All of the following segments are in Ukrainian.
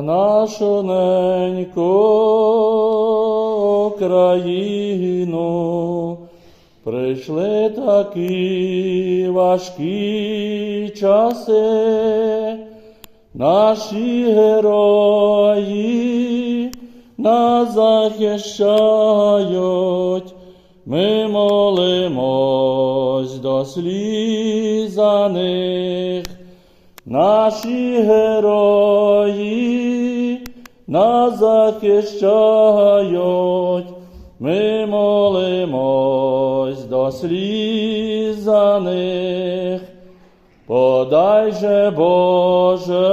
на нашу неньку Україну. Прийшли такі важкі часи, наші герої нас захищають, ми молимось до сліз за них. Наші герої нас захищають, ми молимось до сліз за них. Подай же, Боже,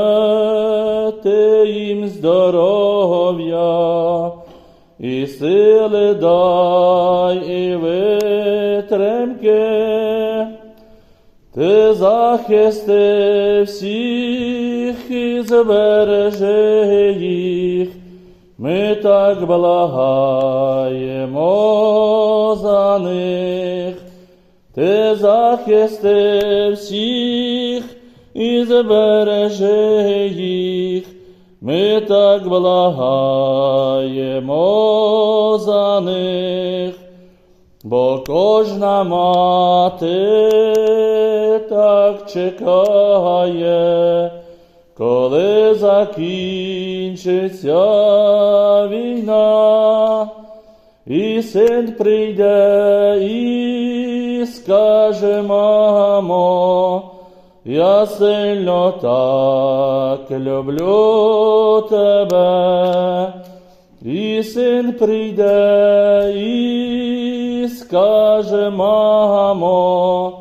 ти їм здоров'я, і сили дай, і витримки. Ти захисти всіх і збережи їх, ми так благаємо за них. Ти захисти всіх і збережи їх, ми так благаємо за них. Бо кожна мати так чекає, коли закінчиться війна, і син прийде і скаже, мамо, я сильно так люблю тебе. І син прийде і скаже, мамо,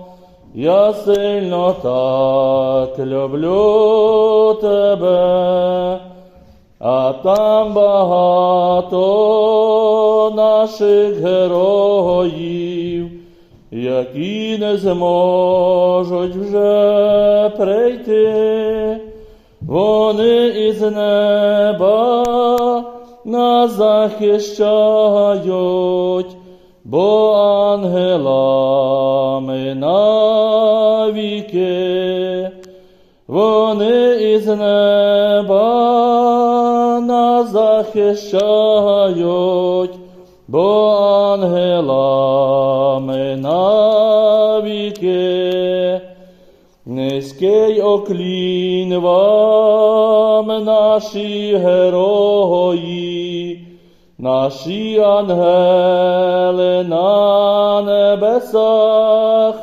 я сильно так люблю тебе, а там багато наших героїв, які не зможуть вже прийти, вони із неба нас захищають, бо ангелами навіки, вони із неба нас захищають, бо ангелами навіки. Низький оклін вам, наші герої, наші ангели на небесах,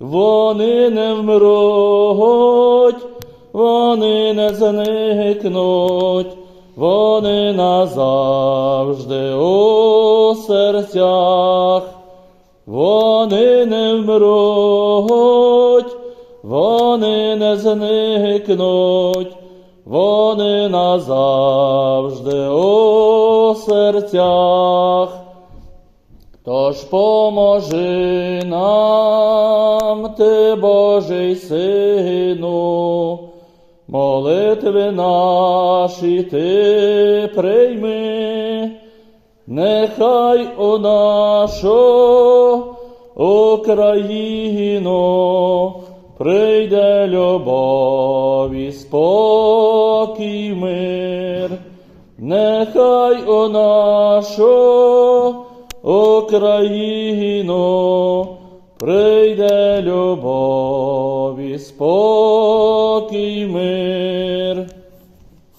вони не вмруть, вони не зникнуть, вони назавжди у серцях, вони не вмруть. Вони не зникнуть, вони назавжди у серцях. Тож поможи нам, ти Божий Сину, молитви наші ти прийми, нехай у нашу Україну прийде любов і спокій мир, нехай у нашу Україну прийде любов і спокій мир.